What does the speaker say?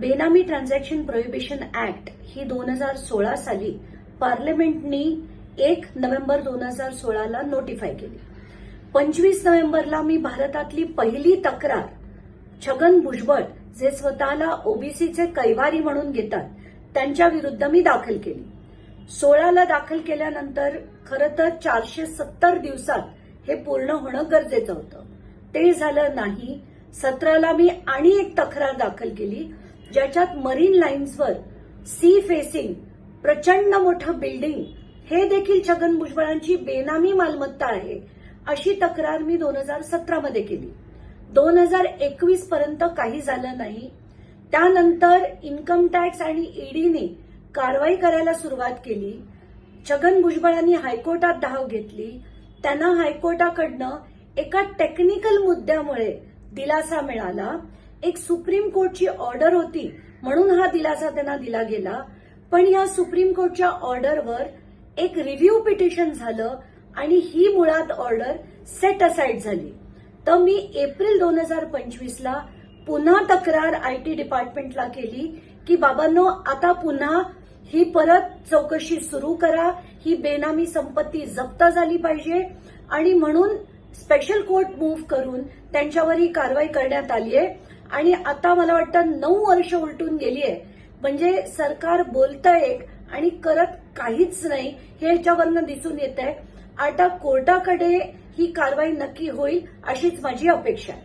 बेनामी transaction prohibition act ही दोन हजार सोळा साली पार्लमेंटनी एक नोव्हेंबर दोन हजार सोळाला नोटिफाय केली. पंचवीस नोव्हेंबरला मी भारतातली पहिली तक्रार छगन भुजबळ जे स्वतःला ओबीसीचे कैवारी म्हणून घेतात त्यांच्या विरुद्ध मी दाखल केली. सोळाला दाखल केल्यानंतर खरं तर चारशे सत्तर दिवसात हे पूर्ण होणं गरजेचं होतं. ते झालं नाही. सतराला मी आणि एक तक्रार दाखल केली. ज्याच्यात मरीन लाईन्सवर सी फेसिंग प्रचंड मोठं बिल्डिंग हे देखील छगन भुजबळांची बेनामी मालमत्ता आहे अशी तक्रार मी दोन हजार सतरामध्ये केली. दोन हजार एकवीस पर्यंत काही झालं नाही. त्यानंतर इन्कम टॅक्स आणि ईडीने कारवाई करायला सुरुवात केली. छगन भुजबळांनी हायकोर्टात धाव घेतली. त्यांना हायकोर्टाकडनं एका टेक्निकल मुद्द्यामुळे दिलासा मिळाला. एक सुप्रीम कोर्टची ऑर्डर होती म्हणून हा दिलासा त्यांना दिला गेला. पण या सुप्रीम कोर्टच्या ऑर्डरवर एक रिव्ह्यू पिटिशन झालं आणि ही मुळात ऑर्डर सेट असाईड झाली. तर मी एप्रिल दोन हजार पंचवीसला पुन्हा तक्रार आय टी डिपार्टमेंटला केली की बाबांनो आता पुन्हा ही परत चौकशी सुरू करा. ही बेनामी संपत्ती जप्त झाली पाहिजे. आणि म्हणून स्पेशल कोर्ट मूव्ह करून त्यांच्यावर ही कारवाई करण्यात आली आहे आणि आता मला वाटतं नऊ वर्ष उलटून गेली आहे. म्हणजे सरकार बोलतंय एक आणि करत काहीच नाही हे याच्यावरनं दिसून येत आहे आता कोर्टाकडे ही कारवाई नक्की होईल अशीच माझी अपेक्षा आहे.